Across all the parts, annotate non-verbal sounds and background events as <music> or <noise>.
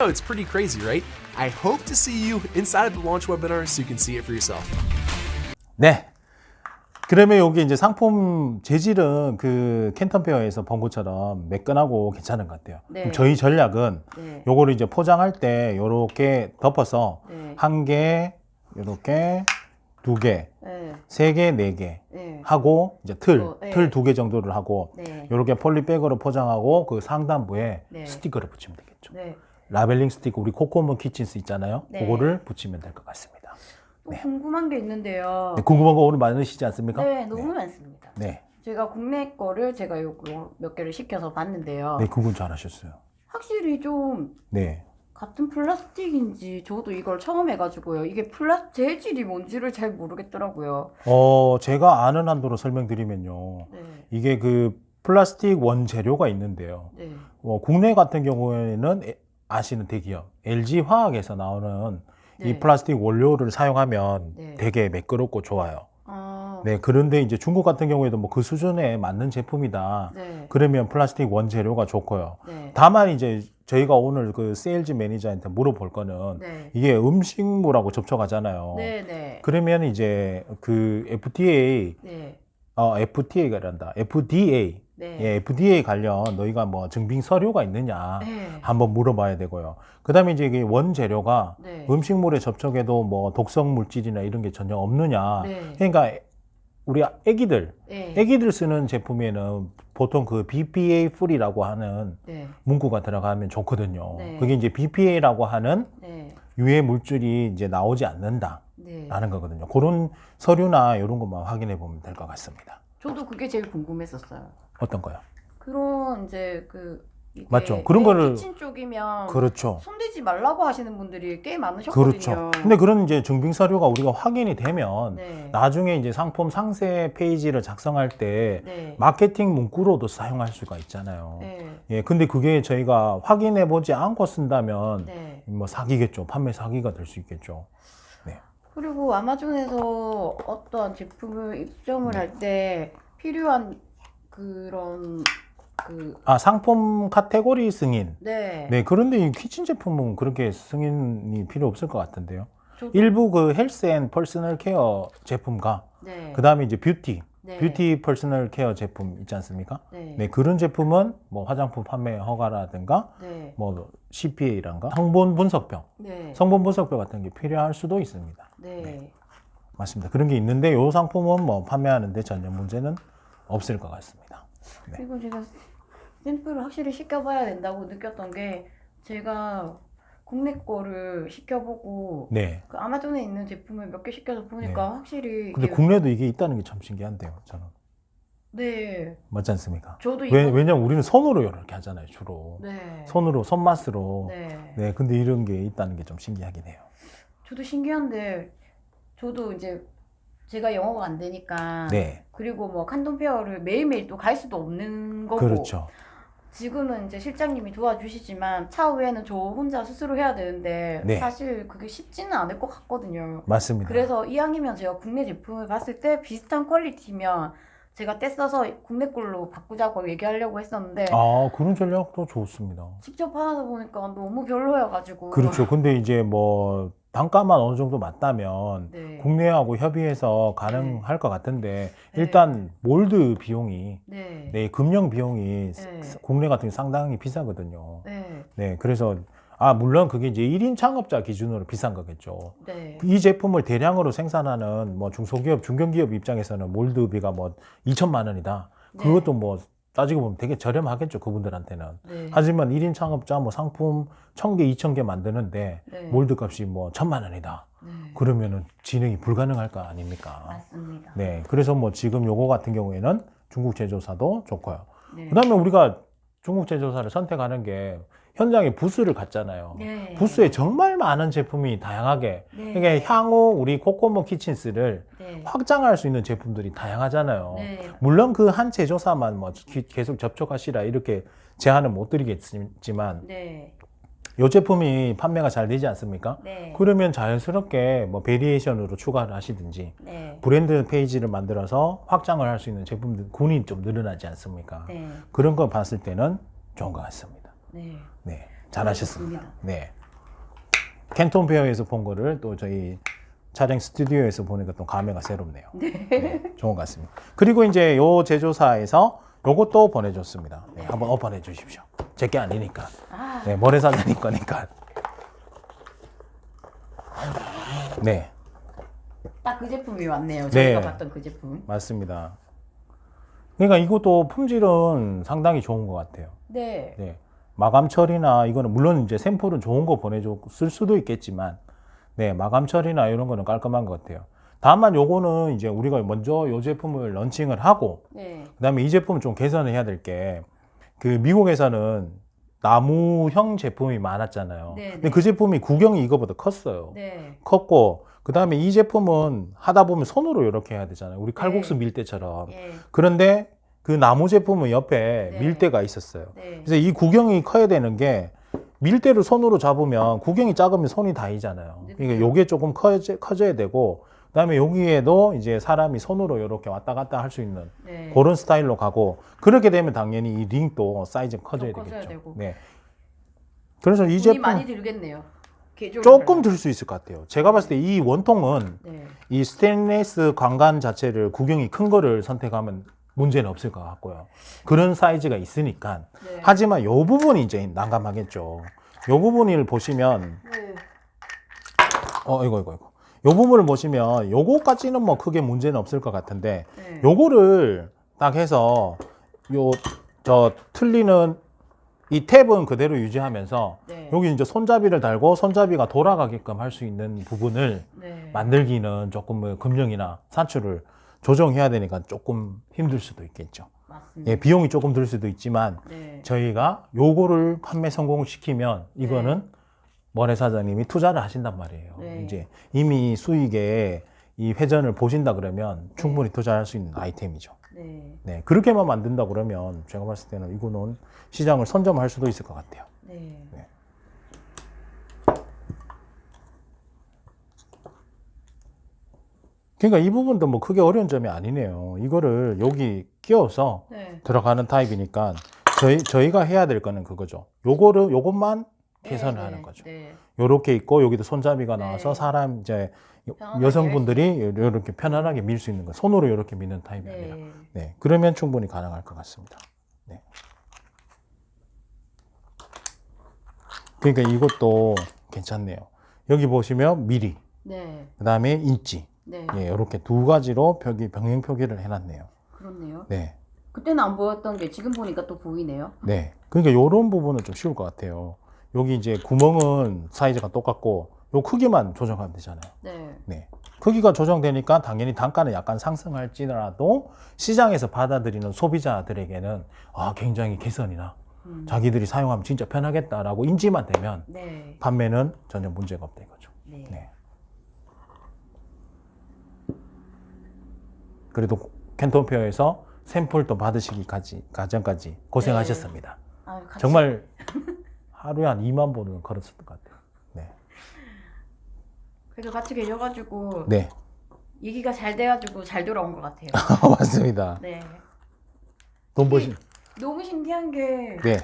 Oh, it's pretty crazy, right? I hope to see you inside the launch webinar so you can see it for yourself. 네. 그러면 여기 이제 상품 재질은 그 캔턴페어에서 본 것처럼 매끈하고 괜찮은 것 같아요. 네. 그럼 저희 전략은 네. 요거를 이제 포장할 때 요렇게 덮어서 네. 한 개, 요렇게 두 개, 네. 세 개, 네 개 네. 하고 이제 틀, 어, 네. 틀두 개 정도를 하고 네. 요렇게 폴리백으로 포장하고 그 상단부에 네. 스티커를 붙이면 되겠죠. 네. 라벨링 스티커 우리 코코모 키친스 있잖아요. 네. 그거를 붙이면 될 것 같습니다. 또 궁금한 게 있는데요. 네, 궁금한 거 오늘 많으시지 않습니까? 네, 너무 많습니다. 네. 제가 국내 거를 제가 요거 몇 개를 시켜서 봤는데요. 네, 그건 잘하셨어요. 확실히 좀 네. 같은 플라스틱인지 저도 이걸 처음 해가지고요. 이게 플라 재질이 뭔지를 잘 모르겠더라고요. 어, 제가 아는 한도로 설명드리면요. 네. 이게 그 플라스틱 원재료가 있는데요. 네. 어, 국내 같은 경우에는 에- 아시는 대기업 LG 화학에서 나오는 이 네. 플라스틱 원료를 사용하면 네. 되게 매끄럽고 좋아요. 아, 네, 그런데 이제 중국 같은 경우에도 뭐 그 수준에 맞는 제품이다. 네. 그러면 플라스틱 원재료가 좋고요. 네. 다만 이제 저희가 오늘 그 세일즈 매니저한테 물어볼 거는 네. 이게 음식물하고 접촉하잖아요. 네, 네. 그러면 이제 그 FDA 네. 어 FTA가 란다. FDA. 네. 예, FDA 관련 너희가 뭐 증빙 서류가 있느냐 네. 한번 물어봐야 되고요. 그다음에 이제 이게 원재료가 네. 음식물에 접촉해도 뭐 독성 물질이나 이런 게 전혀 없느냐. 네. 그러니까 우리 아기들, 네. 아기들 쓰는 제품에는 보통 그 BPA 풀이라고 하는 네. 문구가 들어가면 좋거든요. 네. 그게 이제 BPA라고 하는 네. 유해 물질이 이제 나오지 않는다라는 네. 거거든요. 그런 서류나 이런 것만 확인해 보면 될 것 같습니다. 저도 그게 제일 궁금했었어요. 어떤 거요? 그런 이제 그 이게 맞죠. 그런 네, 거를- 키친 쪽이면 그렇죠. 손대지 말라고 하시는 분들이 꽤 많으셨거든요. 그렇죠. 근데 그런 이제 증빙 서류가 우리가 확인이 되면 네. 나중에 이제 상품 상세 페이지를 작성할 때 네. 마케팅 문구로도 사용할 수가 있잖아요. 네. 예, 근데 그게 저희가 확인해 보지 않고 쓴다면 네. 뭐 사기겠죠. 판매 사기가 될 수 있겠죠. 그리고 아마존에서 어떤 제품을 입점을 네. 할때 필요한 그런 그 아, 상품 카테고리 승인. 네. 네, 그런데 이 키친 제품은 그렇게 승인이 필요 없을 것 같은데요. 저도- 일부 그 헬스 앤 퍼스널 케어 제품과 네. 그 다음에 이제 뷰티, 네. 뷰티 퍼스널 케어 제품 있지 않습니까? 네. 네, 그런 제품은 뭐 화장품 판매 허가라든가 네. 뭐 CPA란가 성분 분석병, 네. 성분 분석병 같은 게 필요할 수도 있습니다. 네. 네. 맞습니다. 그런 게 있는데 이 상품은 뭐 판매하는데 전혀 문제는 없을 것 같습니다. 네. 그리고 제가 샘플을 확실히 시켜봐야 된다고 느꼈던 게 제가 국내 거를 시켜보고 네. 그 아마존에 있는 제품을 몇 개 시켜서 보니까 확실히 근데 이게- 국내도 이게 있다는 게 참 신기한데요. 저는 네 맞지 않습니까? 저도 이거 왜, 왜냐면 우리는 손으로 이렇게 하잖아요, 주로. 네 손으로, 손맛으로. 네. 네, 근데 이런 게 있다는 게 좀 신기하긴 해요. 저도 신기한데 저도 이제 제가 영어가 안 되니까 네, 그리고 뭐 칸돈 페어를 매일매일 또 갈 수도 없는 거고 그렇죠. 지금은 이제 실장님이 도와주시지만 차후에는 저 혼자 스스로 해야 되는데 네. 사실 그게 쉽지는 않을 것 같거든요. 맞습니다. 그래서 이왕이면 제가 국내 제품을 봤을 때 비슷한 퀄리티면 제가 떼써서 국내 걸로 바꾸자고 얘기하려고 했었는데 아, 그런 전략도 좋습니다. 직접 하다 보니까 너무 별로여가지고 그렇죠. 근데 이제 뭐 단가만 어느 정도 맞다면 네. 국내하고 협의해서 가능할 것 같은데 네. 일단 몰드 비용이 네. 네, 금융 비용이 네. 국내 같은 게 상당히 비싸거든요. 네. 네, 그래서 아 물론 그게 이제 1인 창업자 기준으로 비싼 거겠죠. 네. 이 제품을 대량으로 생산하는 뭐 중소기업, 중견기업 입장에서는 몰드비가 뭐 2천만 원이다. 네. 그것도 뭐 따지고 보면 되게 저렴하겠죠, 그분들한테는. 네. 하지만 1인 창업자 뭐 상품 1000개, 2000개 만드는데 네. 몰드 값이 뭐 천만 원이다. 네. 그러면은 진행이 불가능할 거 아닙니까? 맞습니다. 네. 그래서 뭐 지금 요거 같은 경우에는 중국 제조사도 좋고요. 네. 그다음에 우리가 중국 제조사를 선택하는 게 현장에 부스를 갔잖아요. 네. 부스에 정말 많은 제품이 다양하게 네. 이게 향후 우리 코코모 키친스를 네. 확장할 수 있는 제품들이 다양하잖아요. 네. 물론 그 한 제조사만 뭐 기- 계속 접촉하시라 이렇게 제한은 못 드리겠지만 네. 이 제품이 판매가 잘 되지 않습니까? 네. 그러면 자연스럽게 뭐 베리에이션으로 추가를 하시든지 네. 브랜드 페이지를 만들어서 확장을 할 수 있는 제품들 군이 좀 늘어나지 않습니까? 네. 그런 거 봤을 때는 좋은 것 같습니다. 네. 네. 잘하셨습니다. 네. 캔톤 페어에서 본 거를 또 저희 촬영 스튜디오에서 보니까 또 감회가 새롭네요. 네, 좋은 것 같습니다. 그리고 이제 요 제조사에서 요것도 보내줬습니다. 네, 한번 오픈해 주십시오. 제게 아니니까. 아, 네, 모래사장님 거니까. 네, 딱 그 제품이 왔네요. 네. 저희가 봤던 그 제품. 맞습니다. 그러니까 이것도 품질은 상당히 좋은 것 같아요. 네. 네. 마감 처리나 이거는 물론 이제 샘플은 좋은 거 보내줬을 수도 있겠지만 네 마감 처리나 이런 거는 깔끔한 것 같아요. 다만 요거는 이제 우리가 먼저 요 제품을 런칭을 하고 네. 그다음에 이 제품을 좀 개선을 해야 될 게 그 미국에서는 나무형 제품이 많았잖아요. 네, 근데 네. 그 제품이 구경이 이거보다 컸어요. 네. 컸고 그 다음에 이 제품은 하다 보면 손으로 이렇게 해야 되잖아요. 우리 칼국수 네. 밀 때처럼. 예. 그런데 그 나무 제품은 옆에 네. 밀대가 있었어요. 네. 그래서 이 구경이 커야 되는 게 밀대를 손으로 잡으면 구경이 작으면 손이 다이잖아요. 네, 그러니까. 요게 조금 커져, 커져야 되고 그다음에 여기에도 이제 사람이 손으로 이렇게 왔다 갔다 할 수 있는 네. 그런 스타일로 가고 그렇게 되면 당연히 이 링도 사이즈 커져야 되겠죠. 되고. 네. 그래서 이 제품 많이 들겠네요. 조금. 들 수 있을 것 같아요. 제가 봤을 때 이 원통은 네. 이 스테인레스 광관 자체를 구경이 큰 거를 선택하면 문제는 없을 것 같고요. 그런 사이즈가 있으니까. 네. 하지만 요 부분이 이제 난감하겠죠. 요 부분을 보시면, 네. 어, 이거, 이거, 이거. 요 부분을 보시면 요거까지는 뭐 크게 문제는 없을 것 같은데, 네. 요거를 딱 해서 요, 저 틀리는 이 탭은 그대로 유지하면서 네. 여기 이제 손잡이를 달고 손잡이가 돌아가게끔 할 수 있는 부분을 네. 만들기는 조금 뭐 금령이나 산출을 조정해야 되니까 조금 힘들 수도 있겠죠. 맞습니다. 예, 비용이 조금 들 수도 있지만 네. 저희가 요거를 판매 성공을 시키면 이거는 머레 사장님이 투자를 하신단 말이에요. 네. 이제 이미 수익에 이 회전을 보신다 그러면 충분히 투자할 수 있는 아이템이죠. 네. 네, 그렇게만 만든다 그러면 제가 봤을 때는 이거는 시장을 선점할 수도 있을 것 같아요. 네. 네. 그러니까 이 부분도 뭐 크게 어려운 점이 아니네요. 이거를 여기 끼워서 네. 들어가는 타입이니까 저희 저희가 해야 될 거는 그거죠. 요거를 요것만 개선을 네, 하는 네, 거죠. 네. 요렇게 있고 여기도 손잡이가 네. 나와서 사람 이제 여- 여성분들이 이렇게 편안하게 밀 수 있는 거. 손으로 이렇게 미는 타입이 아니라. 네. 네. 그러면 충분히 가능할 것 같습니다. 네. 그러니까 이것도 괜찮네요. 여기 보시면 미리, 네. 그 다음에 인치. 네. 예, 이렇게 두 가지로 표기, 병행 표기를 해놨네요. 그렇네요. 네. 그때는 안 보였던 게 지금 보니까 또 보이네요. 네. 그러니까 이런 부분은 좀 쉬울 것 같아요. 여기 이제 구멍은 사이즈가 똑같고, 요 크기만 조정하면 되잖아요. 네. 네. 크기가 조정되니까 당연히 단가는 약간 상승할지라도 시장에서 받아들이는 소비자들에게는 아, 굉장히 개선이나 음. 자기들이 사용하면 진짜 편하겠다라고 인지만 되면 네. 판매는 전혀 문제가 없다 이거죠. 네. 네. 그래도 캔톤페어에서 샘플도 받으시기까지 가정까지 고생하셨습니다. 아, 같이 정말 하루에 한 2만 번은 걸었을 것 같아요. 네. 그래도 같이 계셔가지고 네. 얘기가 잘 돼가지고 잘 돌아온 것 같아요. <laughs> 맞습니다. 네. 돈 버신. 너무 신기한 게 네.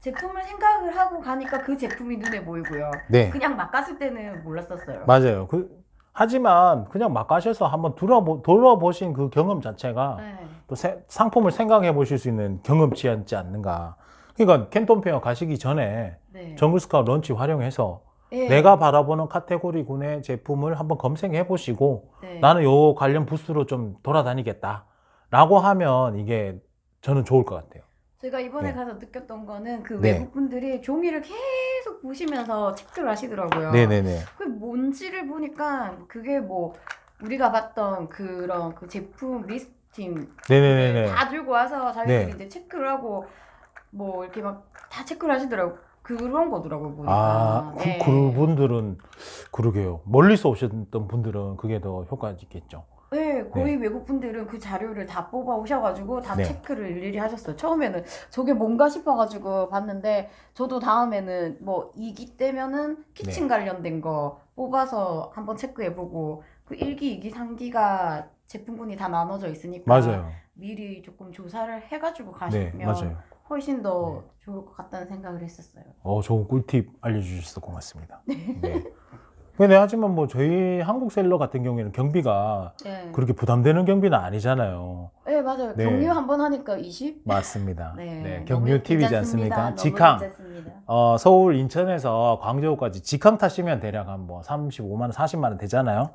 제품을 생각을 하고 가니까 그 제품이 눈에 보이고요. 네. 그냥 막 갔을 때는 몰랐었어요. 맞아요. 그, 하지만 그냥 막 가셔서 한번 돌아보, 돌아보신 그 경험 자체가 네. 또 세- 상품을 생각해 보실 수 있는 경험치였지 않는가. 그러니까 캔톤페어 가시기 전에 네. 정글스카우 런치 활용해서 네. 내가 바라보는 카테고리군의 제품을 한번 검색해 보시고 네. 나는 요 관련 부스로 좀 돌아다니겠다. 라고 하면 이게 저는 좋을 것 같아요. 제가 이번에 네. 가서 느꼈던 거는 그 네. 외국 분들이 종이를 계속 보시면서 체크를 하시더라고요. 네네네. 그 뭔지를 보니까 그게 뭐 우리가 봤던 그런 그 제품 리스팅 네네네네. 다 들고 와서 자기들이 네. 이제 체크를 하고 뭐 이렇게 막 다 체크를 하시더라고. 그런 거더라고요 보니까. 아, 그, 네. 그분들은 그러게요. 멀리서 오셨던 분들은 그게 더 효과가 있겠죠. 네, 거의 외국 분들은 그 자료를 다 뽑아 오셔가지고 다 네. 체크를 일일이 하셨어요. 처음에는 저게 뭔가 싶어가지고 봤는데 저도 다음에는 뭐 이기 때면은 키친 네. 관련된 거 뽑아서 한번 체크해보고 그 1기, 2기, 3기가 제품군이 다 나눠져 있으니까 맞아요. 미리 조금 조사를 해가지고 네, 가시면 맞아요. 훨씬 더 네. 좋을 것 같다는 생각을 했었어요. 어, 좋은 꿀팁 알려주셔서 고맙습니다. 네. <laughs> 근데 하지만 뭐 저희 한국 셀러 같은 경우에는 경비가 네, 그렇게 부담되는 경비는 아니잖아요. 네 맞아요. 네. 경유 한 번 하니까 20. 맞습니다. 네, 네, 너무 경유 팁이지 괜찮습니다. 않습니까? 너무 직항. 괜찮습니다. 어, 서울, 인천에서 광저우까지 직항 타시면 대략 한뭐 35만 원, 40만 원 되잖아요.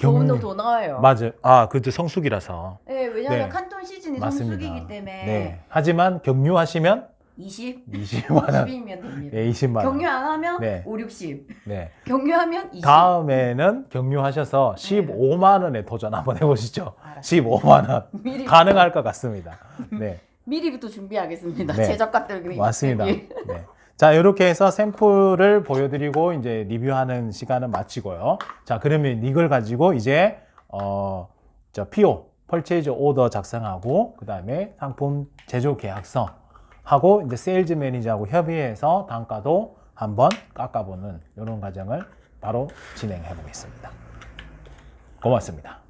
돈도 더 나와요. 맞아요. 아, 그것도 성수기라서. 네, 왜냐하면 네. 칸톤 시즌이 맞습니다. 성수기이기 때문에 네. 하지만 경유하시면 20, 20만 원. 20이면 됩니다. 네, 20만 원. 경유 안 하면 네. 5, 60. 네. 경유하면 20. 다음에는 경유하셔서 15만 원에 도전 한번 해보시죠. 알았어요. 15만 원. 미리 가능할 것 같습니다. 네. <laughs> 미리부터 준비하겠습니다. 네. 제작가들 맞습니다. 네. 자, 이렇게 해서 샘플을 보여드리고 이제 리뷰하는 시간은 마치고요. 자, 그러면 이걸 가지고 이제 어, 저 PO, 펄체이즈 오더 작성하고 그 다음에 상품 제조 계약서 하고 이제 세일즈 매니저하고 협의해서 단가도 한번 깎아보는 이런 과정을 바로 진행해 보겠습니다. 고맙습니다.